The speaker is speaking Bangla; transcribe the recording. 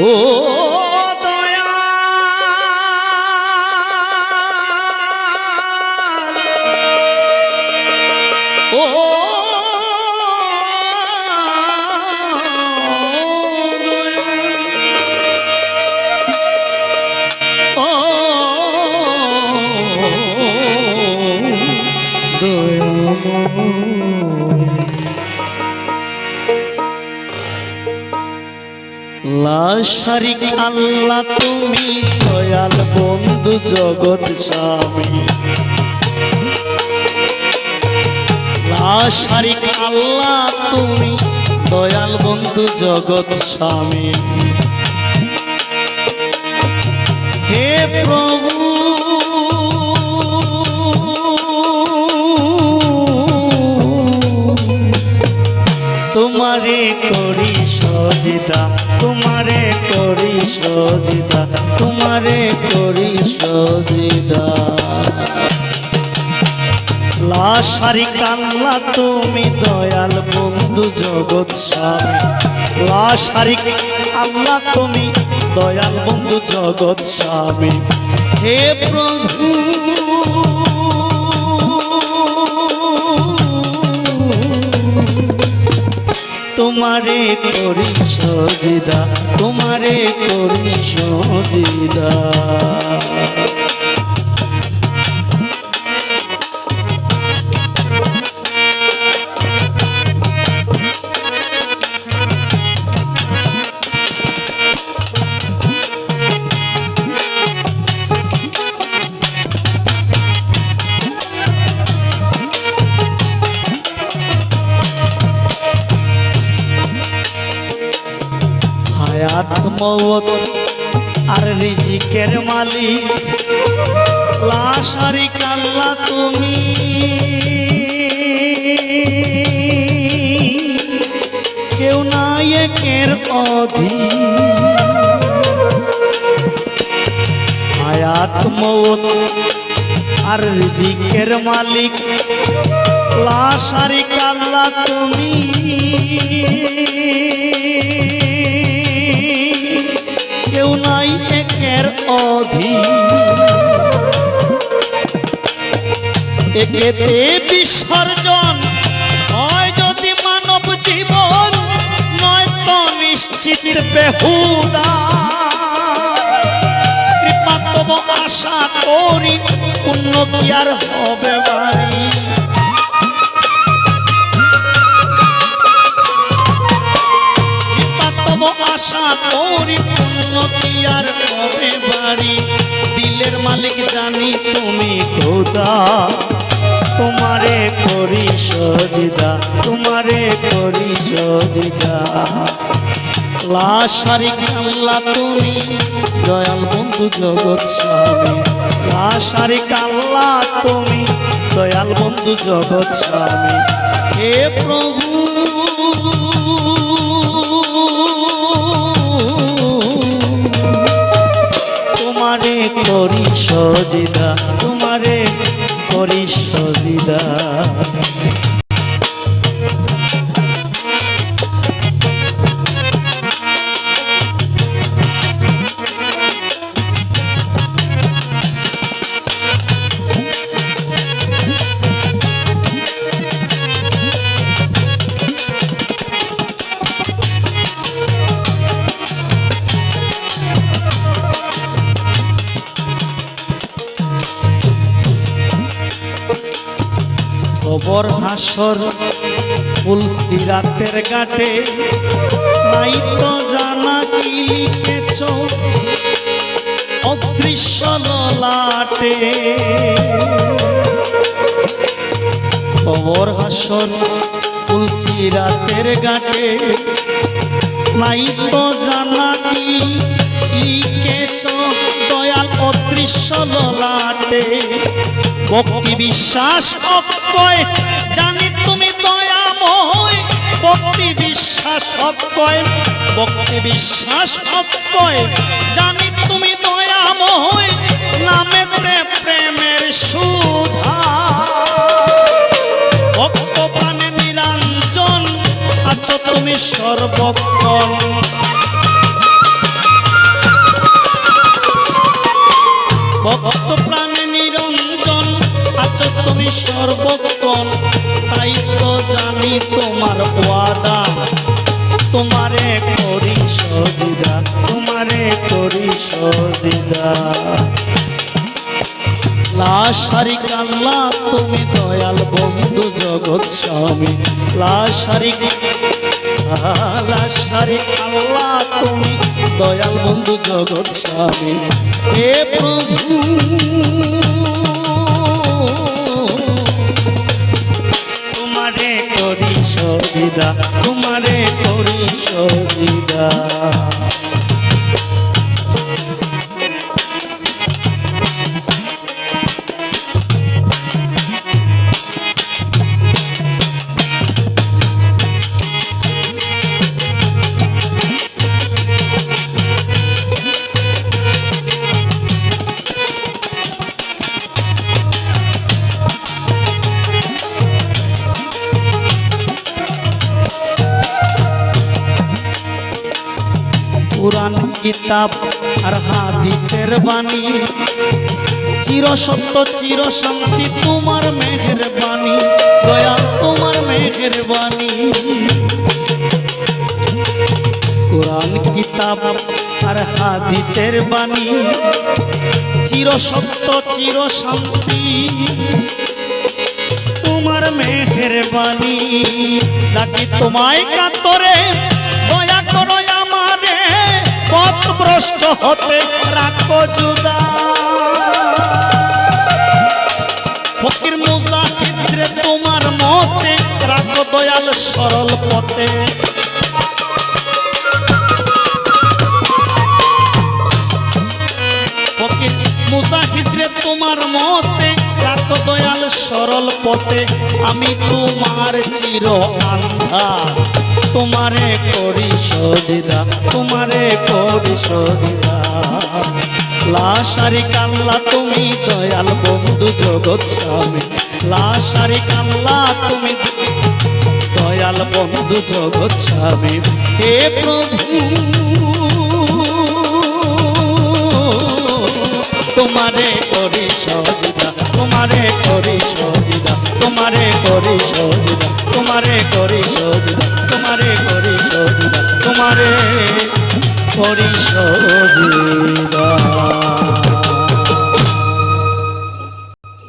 哦。লাশারিক আল্লাহ তুমি দয়াল বন্ধু জগৎ স্বামী। লাশারিক আল্লাহ তুমি দয়াল বন্ধু জগৎ স্বামী। হে প্রভু, তোমারে করি সজিদা। তোমারে করি সজিদা তোমারে করি সজিদা লাশারি কান্লা তুমি দয়াল বন্ধু জগৎ স্বামী। লাশারি আল্লাহ তুমি দয়াল বন্ধু জগৎ স্বামী। হে প্রভু, তোমারে করি সজিদা তোমারে করি সজিদা। আর রিজিকের মালিক। লাশারি কাল্লা তুমি। কেউ নাই একের অধীন। হায়াত মৌত আর রিজিকের মালিক। লাশারি কাল্লা তুমি। কেউ নাই একের অধীন। একেতে বিসর্জন হয় যদি মানব জীবন নয় তো নিশ্চিত বেহুদা। কৃপা তব আশা করি উন্নতি আর হবে বাড়ি? বাড়ি, দিলের মালিক জানি তুমি খোদা। তোমারে করি সজিদা, তোমারে করি সজিদা। লাশারি কাল্লা তুমি, দয়াল বন্ধু জগৎ স্বামী। লাশারি কাল্লা তুমি, দয়াল বন্ধু জগৎ স্বামী। হে প্রভু করি সজিদা খবর হাসর, ফুল সিরাতের গাটে নাই তো জানা কি লিখেছ, অদৃশ্য ললাটে। খবর হাসর, ফুল সিরাতের গাটে নাই তো জানা কি লিখেছ দয়াল অদৃশ্য ললাটে। ভক্তি বিশ্বাস অক্ষয়, জানি তুমি দয়াময়। ভক্তি বিশ্বাস অক্ষয়, ভক্তি বিশ্বাস অক্ষয়, জানি তুমি দয়াময়। নামেতে প্রেমের সুধা। ভক্ত প্রাণে নিরঞ্জন আছো তুমি সর্বক্ষণ। ভক্ত প্রাণে নিরঞ্জন, আছো তুমি সর্বক্ষণ তাই তো জানি তোমার ওয়াদা। তোমারে করি সজিদা তোমারে করি সজিদা লাশারি কাল্লা তুমি দয়াল বন্ধু জগৎ স্বামী। লাশারি লাশারি আল্লাহ তুমি দয়াল বন্ধু জগৎ স্বামী। হে প্রভু। তোমারে করি সজিদা তোমারে করি সজিদা কিতাব আর হাদিসের বাণী। চির সত্য, চির শান্তি, তোমার মেঘের বাণী দয়াল, তোমার মেঘের বাণী কোরআন, কিতাব আর হাদিসের বাণী। চির সত্য, চির শান্তি, তোমার মেঘের বাণী ডাকি তোমায় কাতরে, দয়া করো পথ ভ্রষ্ট হতে রাখো জুদা ফকির মুজাহিদরে তোমার মতে রাখো দয়াল সরল পথে। ফকির মুজাহিদরে তোমার মতে রাখো দয়াল সরল পথে। আমি তোমার চির আন্ধা তোমারে করি সজিদা, তোমারে করি সজিদা। লাশারি কাল্লা, তুমি দয়াল বন্ধু জগৎ স্বামী। লাশারি কাল্লা, তুমি দয়াল বন্ধু জগৎ স্বামী। হে প্রভু, তোমারে করি সজিদা, তোমারে করি সজিদা, তোমারে করি সজিদা। তোমারে পরিশোধ সজিদা